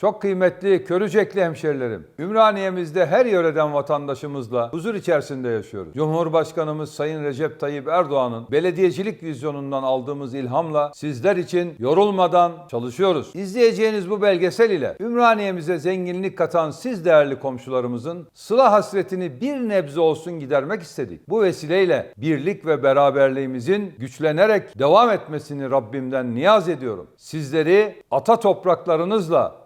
Çok kıymetli Körücekli hemşerilerim. Ümraniye'mizde her yöreden vatandaşımızla huzur içerisinde yaşıyoruz. Cumhurbaşkanımız Sayın Recep Tayyip Erdoğan'ın belediyecilik vizyonundan aldığımız ilhamla sizler için yorulmadan çalışıyoruz. İzleyeceğiniz bu belgesel ile Ümraniye'mize zenginlik katan siz değerli komşularımızın sıla hasretini bir nebze olsun gidermek istedik. Bu vesileyle birlik ve beraberliğimizin güçlenerek devam etmesini Rabbimden niyaz ediyorum. Sizleri ata topraklarınızla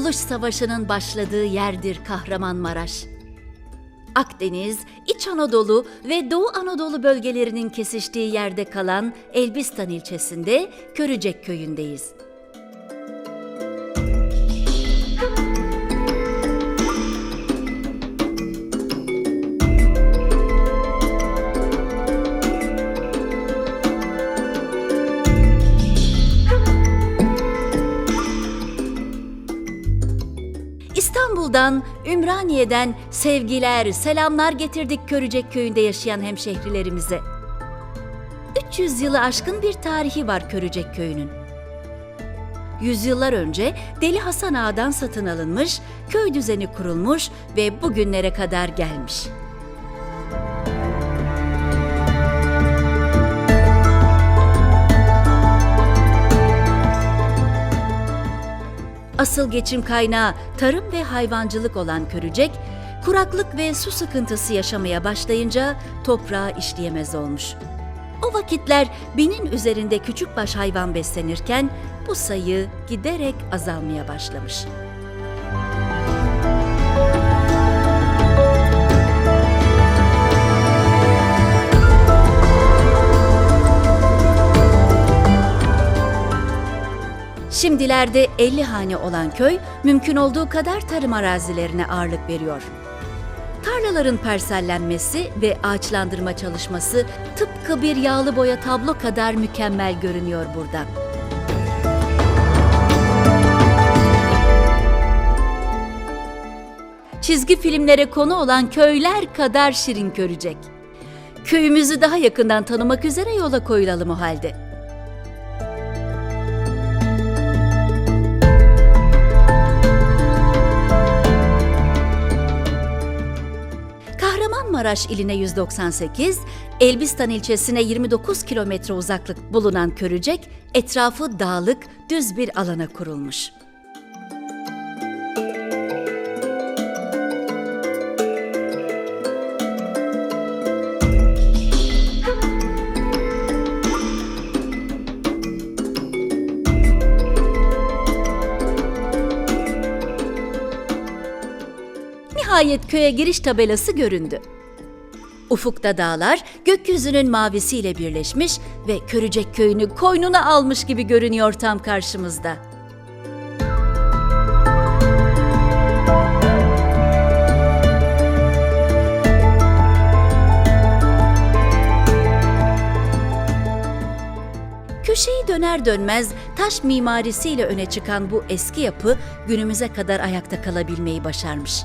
Kurtuluş Savaşı'nın başladığı yerdir Kahramanmaraş. Akdeniz, İç Anadolu ve Doğu Anadolu bölgelerinin kesiştiği yerde kalan Elbistan ilçesinde Körücek köyündeyiz. İstanbul'dan, Ümraniye'den sevgiler, selamlar getirdik Körücek köyünde yaşayan hemşehrilerimize. 300 yılı aşkın bir tarihi var Körücek köyünün. Yüzyıllar önce Deli Hasan Ağa'dan satın alınmış, köy düzeni kurulmuş ve bugünlere kadar gelmiş. Asıl geçim kaynağı tarım ve hayvancılık olan Körücek, kuraklık ve su sıkıntısı yaşamaya başlayınca toprağı işleyemez olmuş. O vakitler binin üzerinde küçükbaş hayvan beslenirken bu sayı giderek azalmaya başlamış. Şimdilerde 50 hane olan köy mümkün olduğu kadar tarım arazilerine ağırlık veriyor. Tarlaların parsellenmesi ve ağaçlandırma çalışması tıpkı bir yağlı boya tablo kadar mükemmel görünüyor buradan. Çizgi filmlere konu olan köyler kadar şirin körecek. Köyümüzü daha yakından tanımak üzere yola koyulalım o halde. Kahramanmaraş iline 198, Elbistan ilçesine 29 kilometre uzaklık bulunan Körücek, etrafı dağlık, düz bir alana kurulmuş. Nihayet köye giriş tabelası göründü. Ufukta dağlar gökyüzünün mavisiyle birleşmiş ve Körücek köyünü koynuna almış gibi görünüyor tam karşımızda. Köşeyi döner dönmez taş mimarisiyle öne çıkan bu eski yapı günümüze kadar ayakta kalabilmeyi başarmış.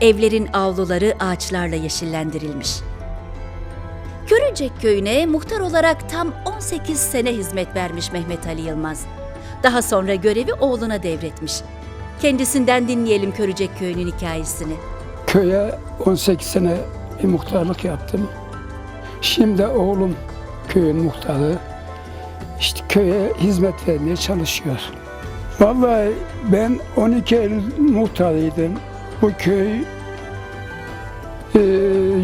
Evlerin avluları ağaçlarla yeşillendirilmiş. Körücek köyüne muhtar olarak tam 18 sene hizmet vermiş Mehmet Ali Yılmaz. Daha sonra görevi oğluna devretmiş. Kendisinden dinleyelim Körücek köyünün hikayesini. Köye 18 sene bir muhtarlık yaptım. Şimdi oğlum köyün muhtarı. İşte köye hizmet vermeye çalışıyor. Vallahi ben 12 Eylül muhtarıydım. Bu köy Ee,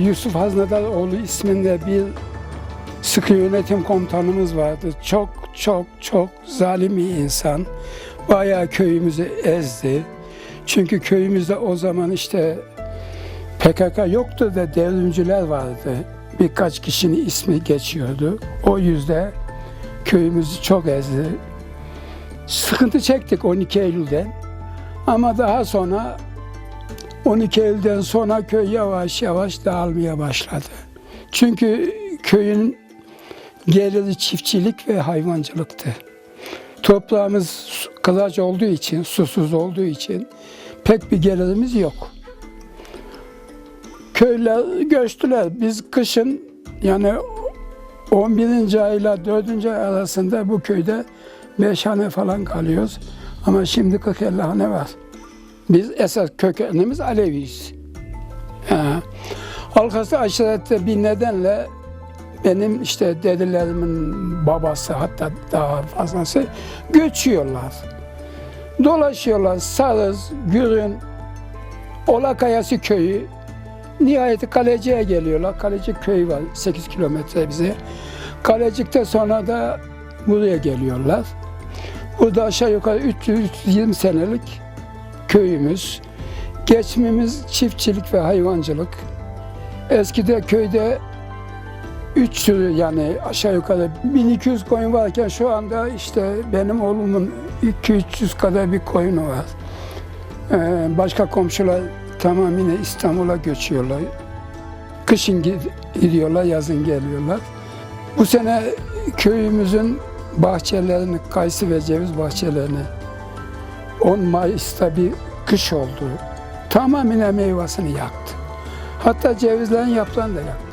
Yusuf Haznadaroğlu isminde bir sıkı yönetim komutanımız vardı. Çok çok çok zalim bir insan. Bayağı köyümüzü ezdi. Çünkü köyümüzde o zaman işte PKK yoktu da devrimciler vardı. Birkaç kişinin ismi geçiyordu. O yüzden köyümüzü çok ezdi. Sıkıntı çektik 12 Eylül'den. Ama daha sonra 12 Eylül'den sonra köy yavaş yavaş dağılmaya başladı. Çünkü köyün geliri çiftçilik ve hayvancılıktı. Toprağımız kılaç olduğu için, susuz olduğu için pek bir gelirimiz yok. Köyler göçtüler. Biz kışın yani 11. ayla 4. ay arasında bu köyde 5 hane falan kalıyoruz. Ama şimdi 40-50 hane var. Biz esas kökenimiz Aleviyiz. Ha. Halkası aşirette bir nedenle benim işte dedelerimin babası hatta daha fazlası göçüyorlar. Dolaşıyorlar Sarız, Gürün, Olakayası köyü. Nihayet Kaleci'ye geliyorlar. Kalecik köyü var 8 kilometre bize. Kalecik'te sonra da buraya geliyorlar. Burada aşağı yukarı 320 senelik köyümüz. Geçimimiz çiftçilik ve hayvancılık. Eskide köyde 3 sürü yani aşağı yukarı 1200 koyun varken şu anda işte benim oğlumun 200-300 kadar bir koyunu var. Ee, başka komşular tamamıyla İstanbul'a göçüyorlar. Kışın gid- gidiyorlar, yazın geliyorlar. Bu sene köyümüzün bahçelerini, kayısı ve ceviz bahçelerini 10 Mayıs'ta bir kış oldu. Tamamıyla meyvasını yaktı. Hatta cevizlerin yaprağını da yaktı.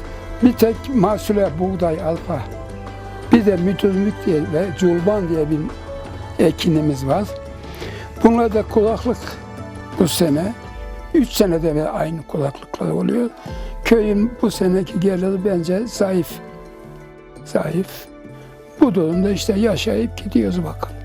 Bir tek mahsule buğday, alpa, bir de mütürmük diye ve culban diye bir ekinimiz var. Bunlar da kulaklık bu sene. Üç senede ve aynı kulaklıklar oluyor. Köyün bu seneki geliri bence zayıf. Zayıf. Bu durumda işte yaşayıp gidiyoruz bakalım.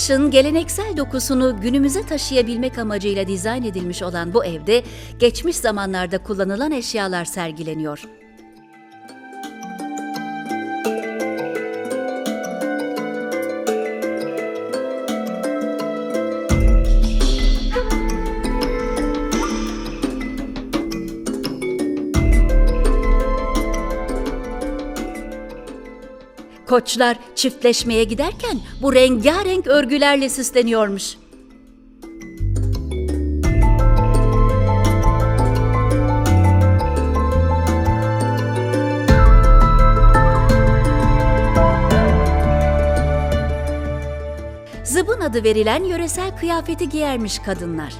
Maraş'ın geleneksel dokusunu günümüze taşıyabilmek amacıyla dizayn edilmiş olan bu evde geçmiş zamanlarda kullanılan eşyalar sergileniyor. Koçlar çiftleşmeye giderken bu rengarenk örgülerle süsleniyormuş. Zıbın adı verilen yöresel kıyafeti giyermiş kadınlar.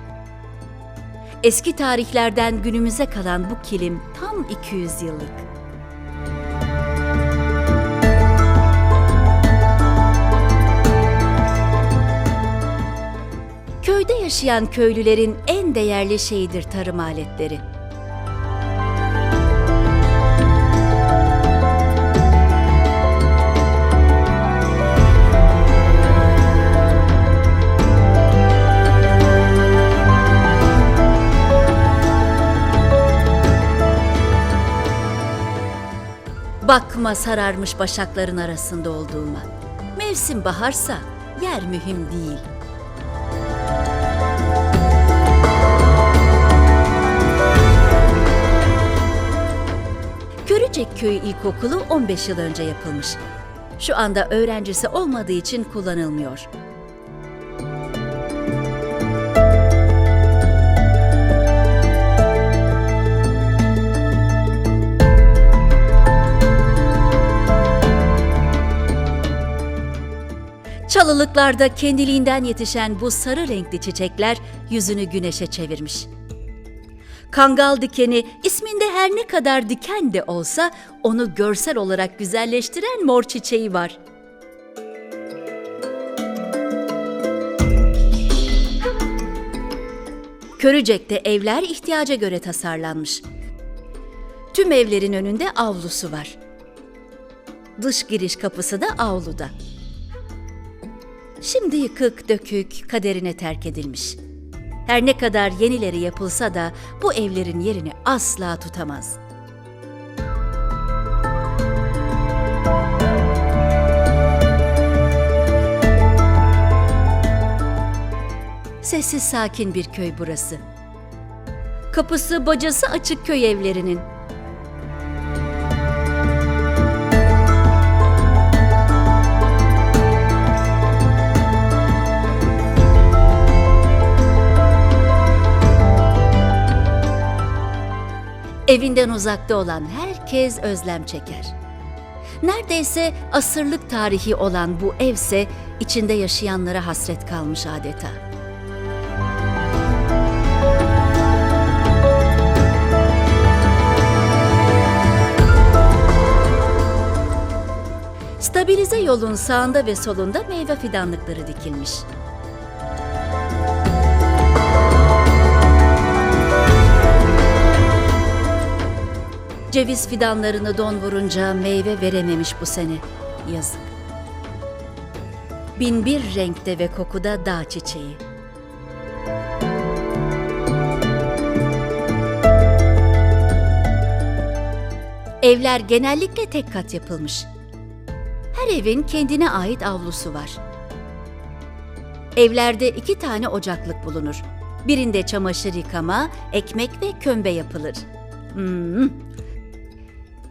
Eski tarihlerden günümüze kalan bu kilim tam 200 yıllık. Köyde yaşayan köylülerin en değerli şeyidir tarım aletleri. Bakma sararmış başakların arasında olduğuma. Mevsim baharsa yer mühim değil. Köyü İlkokulu 15 yıl önce yapılmış. Şu anda öğrencisi olmadığı için kullanılmıyor. Çalılıklarda kendiliğinden yetişen bu sarı renkli çiçekler yüzünü güneşe çevirmiş. Kangal dikeni isminde her ne kadar diken de olsa onu görsel olarak güzelleştiren mor çiçeği var. Körücek'te evler ihtiyaca göre tasarlanmış. Tüm evlerin önünde avlusu var. Dış giriş kapısı da avluda. Şimdi yıkık dökük kaderine terk edilmiş. Her ne kadar yenileri yapılsa da bu evlerin yerini asla tutamaz. Sessiz sakin bir köy burası. Kapısı bacası açık köy evlerinin. Evinden uzakta olan herkes özlem çeker. Neredeyse asırlık tarihi olan bu evse içinde yaşayanlara hasret kalmış adeta. Stabilize yolun sağında ve solunda meyve fidanlıkları dikilmiş. Ceviz fidanlarını don vurunca meyve verememiş bu sene. Yazık. Bin bir renkte ve kokuda dağ çiçeği. Evler genellikle tek kat yapılmış. Her evin kendine ait avlusu var. Evlerde iki tane ocaklık bulunur. Birinde çamaşır yıkama, ekmek ve kömbe yapılır. Hmm.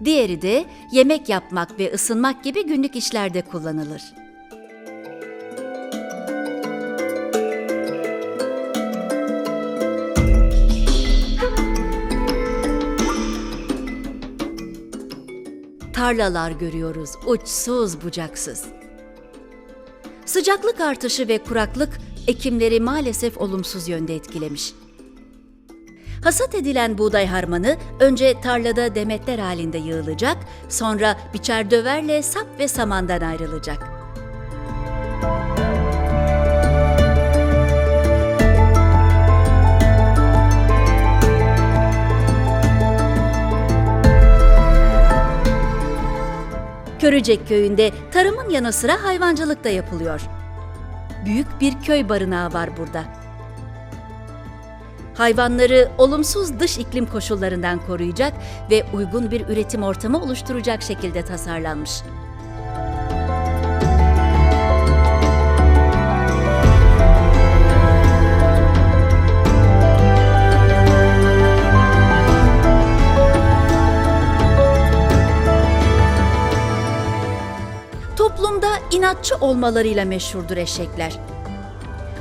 Diğeri de yemek yapmak ve ısınmak gibi günlük işlerde kullanılır. Tarlalar görüyoruz, uçsuz bucaksız. Sıcaklık artışı ve kuraklık ekimleri maalesef olumsuz yönde etkilemiş. Hasat edilen buğday harmanı önce tarlada demetler halinde yığılacak, sonra biçer döverle sap ve samandan ayrılacak. Körecek köyünde tarımın yanı sıra hayvancılık da yapılıyor. Büyük bir köy barınağı var burada. Hayvanları olumsuz dış iklim koşullarından koruyacak ve uygun bir üretim ortamı oluşturacak şekilde tasarlanmış. Toplumda inatçı olmalarıyla meşhurdur eşekler.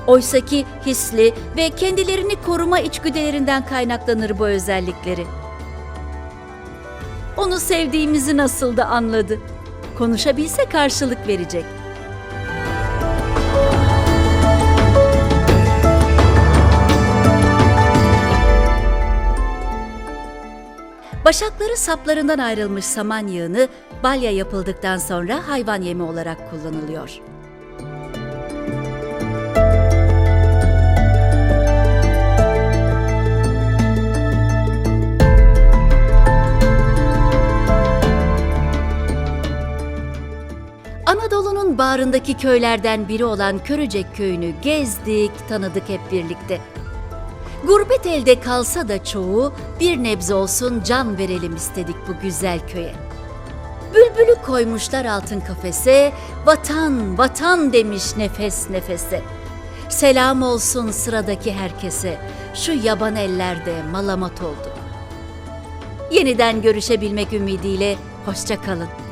Oysaki hisli ve kendilerini koruma içgüdülerinden kaynaklanır bu özellikleri. Onu sevdiğimizi nasıl da anladı. Konuşabilse karşılık verecek. Başakları saplarından ayrılmış saman yığını balya yapıldıktan sonra hayvan yemi olarak kullanılıyor. Bağrındaki köylerden biri olan Körücek köyünü gezdik, tanıdık hep birlikte. Gurbet elde kalsa da çoğu bir nebze olsun can verelim istedik bu güzel köye. Bülbülü koymuşlar altın kafese, vatan vatan demiş nefes nefese. Selam olsun sıradaki herkese, şu yaban ellerde malamat olduk. Yeniden görüşebilmek ümidiyle hoşça kalın.